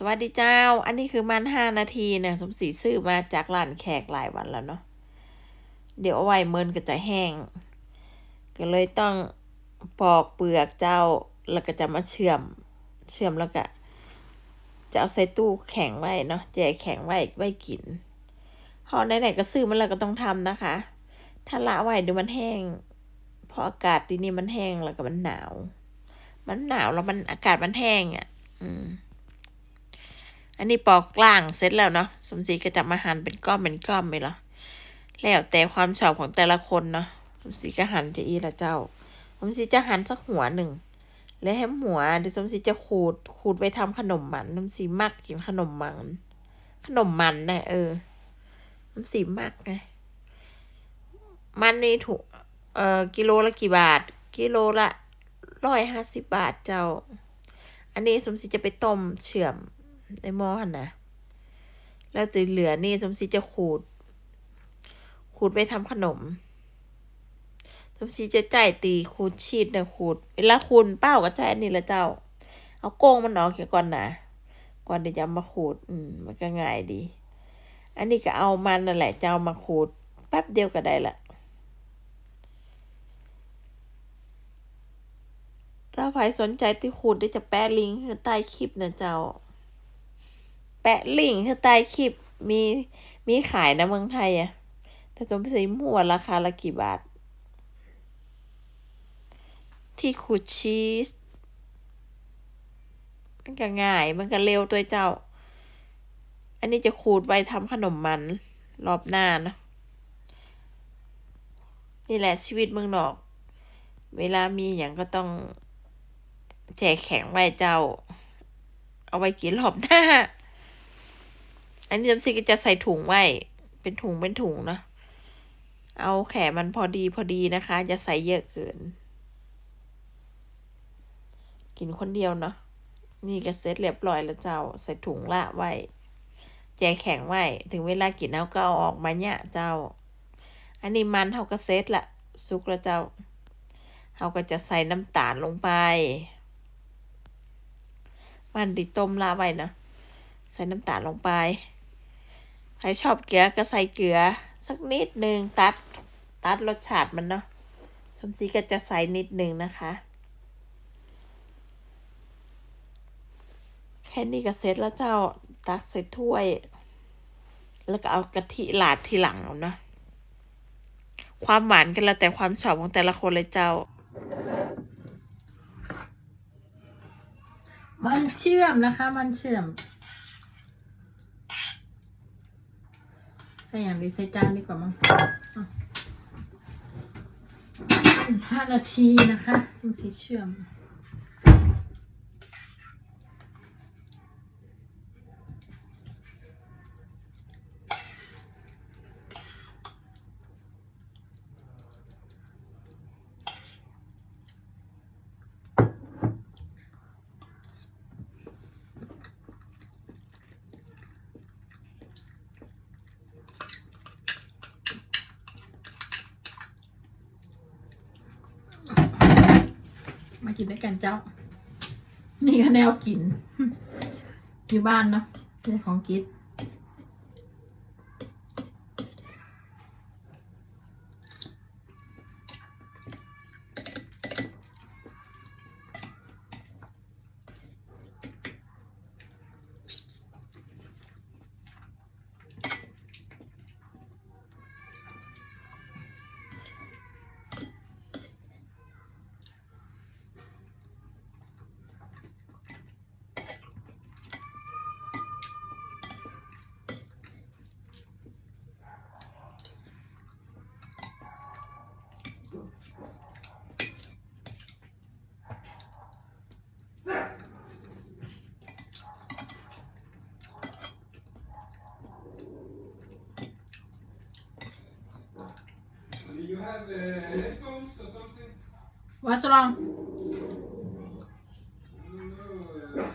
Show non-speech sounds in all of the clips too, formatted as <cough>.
สวัสดีเจ้า อันนี้คือมันห้านาทีเนี่ยสมศรีซื้อมาจากร้านแขกหลายวันแล้วเนาะ เดี๋ยวเอาไว้เมินก็จะแห้ง ก็เลยต้องปอกเปลือกเจ้า แล้วก็จะมาเชื่อม เชื่อมแล้วก็จะเอาใส่ตู้แข็งไว้เนาะแจกแข็งไว้ไว้กินพอไหนๆก็ซื้อมันแล้วก็ต้องทำนะคะ ถ้าละไว้เดี๋ยวมันแห้งเพราะอากาศที่นี่มันแห้งแล้วก็มันหนาว มันหนาวแล้วมันอากาศมันแห้งอะ อืม อันนี้ปอกกลางเสร็จแล้วเนาะสมศรีก็จะมาหั่นเป็นก้อนเป็นก้อนไปเหรอแล้วแต่ความชอบของแต่ละคนเนาะสมศรีก็หั่นจะอีละเจ้า สมศรีจะหั่นสักหัวหนึ่งแล้วแฮมหัวเดี๋ยวสมศรีจะขูดขูดไว้ทำขนมมันสมศรีมักกินขนมมัน ขนมมันนะเออสมศรีมักไงมันนี่ถูกเอ่อกิโลละกี่บาท กิโลละร้อยห้าสิบบาทเจ้า อันนี้สมศรีจะไปต้มเชื่อม ในหม้อหันนะแล้วตีเหลือนี่สมศรีจะขูด ขูดไปทำขนมสมศรีจะจ่ายตีขูดชีดนะขูดเวลาขูดเป้าก็จ่ายอันนี้ละเจ้า เอาโกงมันออกเสียก่อนนะก่อนเดี๋ยวจะมาขูด อืม มันก็ง่ายดี อันนี้ก็เอามันนั่นแหละจะเอามาขูดแป๊บเดียวก็ได้ละถ้าใครสนใจที่ขูดได้จะแปะลิงก์ใต้คลิปนะเจ้า ปะลิงก์ให้ใต้คลิปมีมีขายนะเมืองไทยอะแต่สมศรีมั่วราคาละกี่บาท ที่ขูดชีส มันก็ง่ายมันก็เร็วตัวเจ้า อันนี้จะขูดไว้ทำขนมมันรอบหน้านะ นี่แหละชีวิตเมืองนอก เวลามีอย่างก็ต้องแจกแข็งไว้เจ้า เอาไว้กินรอบหน้า อันนี้จำซีก็จะใส่ถุงไว้ เป็นถุงเป็นถุงนะ เอาแขมันพอดีพอดีนะคะ จะใส่เยอะเกิน กินคนเดียวเนาะ นี่ก็เสร็จเรียบร้อยแล้วเจ้า ใส่ถุงละไว้แจแข็งไว้ ถึงเวลากินเอาก็เอาออกมาเนี่ยเจ้า อันนี้มันเขาก็เสร็จละสุกแล้วเจ้าเขาก็จะใส่น้ำตาลลงไป มันดิต้มละไว้นะ ใส่น้ำตาลลงไป ใครชอบเกลือก็ใส่เกลือ สักนิดหนึ่งตัด ตัดรสชาติมันเนาะชมซีก็จะใส่นิดหนึ่งนะคะ แค่นี้ก็เสร็จแล้วเจ้าตักใส่ถ้วย แล้วก็เอากะทิหลาดทีหลังเอาเนาะความหวานกันแล้วแต่ความชอบของแต่ละคนเลยเจ้า มันเชื่อมนะคะ มันเชื่อม ใส่อย่างดีใส่จานดีกว่ามั้งห้านาทีนะคะจุ่มสีเชื่อม มากินด้วยกันเจ้า นี่ก็แนวกิน อยู่บ้านเนาะเป็นของกิน you have uh, headphones or something? What's wrong I don't. Uh,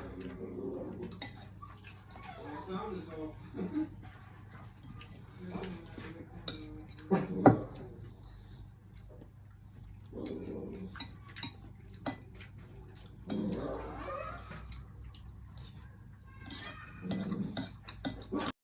the sound is off. <laughs> <laughs>